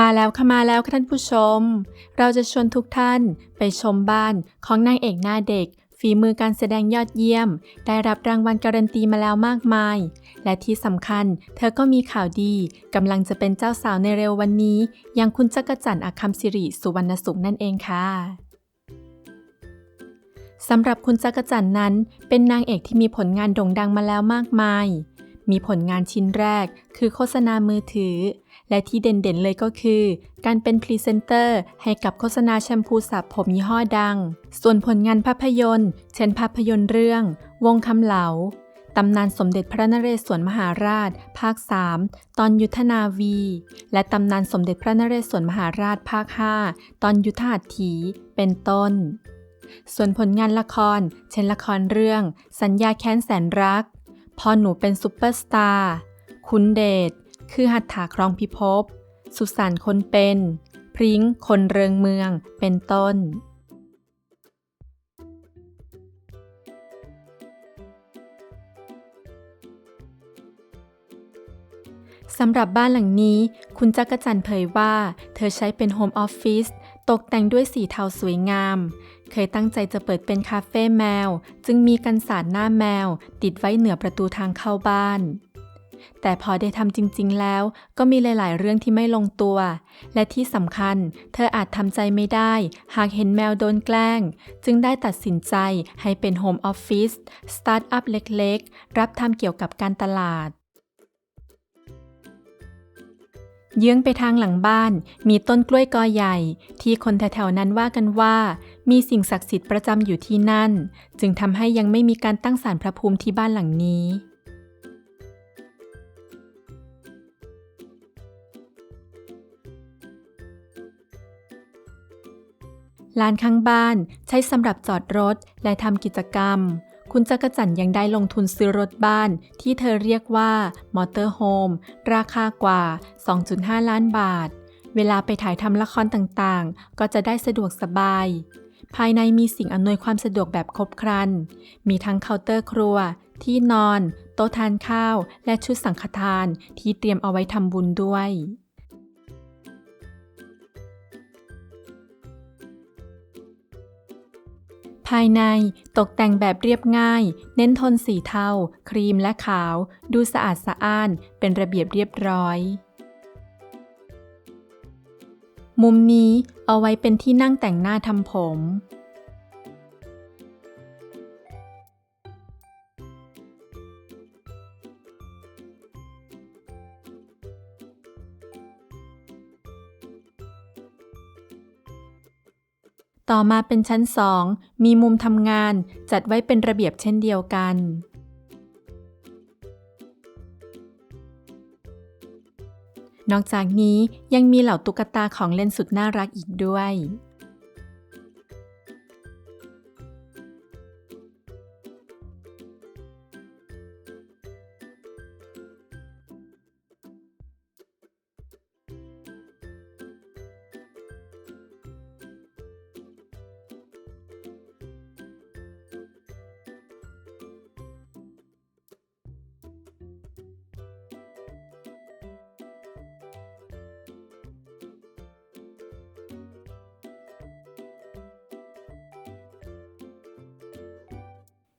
มาแล้วค่ะมาแล้วค่ะท่านผู้ชม เราจะชวนทุกท่านไปชมบ้านของนางเอกหน้าเด็ก ฝีมือการแสดงยอดเยี่ยม ได้รับรางวัลการันตีมาแล้วมากมาย และที่สำคัญ เธอก็มีข่าวดีกำลังจะเป็นเจ้าสาวในเร็ววันนี้ อย่างคุณจักรจันทร์อาคัมสิริสุวรรณสุขนั่นเองค่ะสำหรับคุณจักรจันทร์นั้น เป็นนางเอกที่มีผลงานโด่งดังมาแล้วมากมาย มีผลงานชิ้นแรก คือโฆษณามือถือ และที่เด่นๆเลยก็คือ การเป็นพรีเซนเตอร์ให้กับโฆษณาแชมพูสระผมยี่ห้อดัง ส่วนผลงานภาพยนตร์ เช่นภาพยนตร์เรื่อง วงคำเหลาตำนานสมเด็จพระนเรศวรมหาราช ภาค 3 ตอนยุทธนาวี และตำนานสมเด็จพระนเรศวรมหาราชภาค 5 ตอนยุทธหัตถี เป็นต้น ส่วนผลงานละคร เช่นละครเรื่อง สัญญาแค้นแสนรัก พอหนูเป็นซุปเปอร์สตาร์คุณเดช คือหัตถาครองพิภพ สุสานคนเป็น พริ้งคนเริงเมือง เป็นต้น สำหรับบ้านหลังนี้ คุณจักรจันทร์เผยว่า เธอใช้เป็นโฮมออฟฟิศ ตกแต่งด้วยสีเทาสวยงาม เคยตั้งใจจะเปิดเป็นคาเฟ่แมว จึงมีกันสาดหน้าแมว ติดไว้เหนือประตูทางเข้าบ้าน แต่พอได้ทำจริง ๆ แล้ว ก็มีหลาย ๆ เรื่องที่ไม่ลงตัว และที่สำคัญ เธออาจทำใจไม่ได้ หากเห็นแมวโดนแกล้ง จึงได้ตัดสินใจให้เป็นโฮมออฟฟิศสตาร์ทอัพเล็ก ๆ รับทำเกี่ยวกับการตลาดเยื้องไปทางหลังบ้านมีต้นกล้วยกอใหญ่ ที่คนแถวๆนั้นว่ากันว่า มีสิ่งศักดิ์สิทธิ์ประจำอยู่ที่นั่น จึงทำให้ยังไม่มีการตั้งศาลพระภูมิที่บ้านหลังนี้ ลานข้างบ้านใช้สำหรับจอดรถและทำกิจกรรม คุณจักรจันทร์ยังได้ลงทุนซื้อรถบ้านที่เธอเรียกว่ามอเตอร์โฮมราคากว่า 2.5 ล้านบาทเวลาไปถ่ายทำละครต่างๆ ก็จะได้สะดวกสบาย ภายในมีสิ่งอำนวยความสะดวกแบบครบครัน มีทั้งเคาน์เตอร์ครัว ที่นอน โต๊ะทานข้าว และชุดสังฆทานที่เตรียมเอาไว้ทำบุญด้วย ภายในตกแต่งแบบเรียบง่าย เน้นโทนสีเทา ครีมและขาว ดูสะอาดสะอ้าน เป็นระเบียบเรียบร้อย มุมนี้เอาไว้เป็นที่นั่งแต่งหน้าทำผม ต่อมาเป็นชั้นสองมีมุมทำงานจัดไว้เป็นระเบียบเช่นเดียวกัน นอกจากนี้ยังมีเหล่าตุ๊กตาของเล่นสุดน่ารักอีกด้วย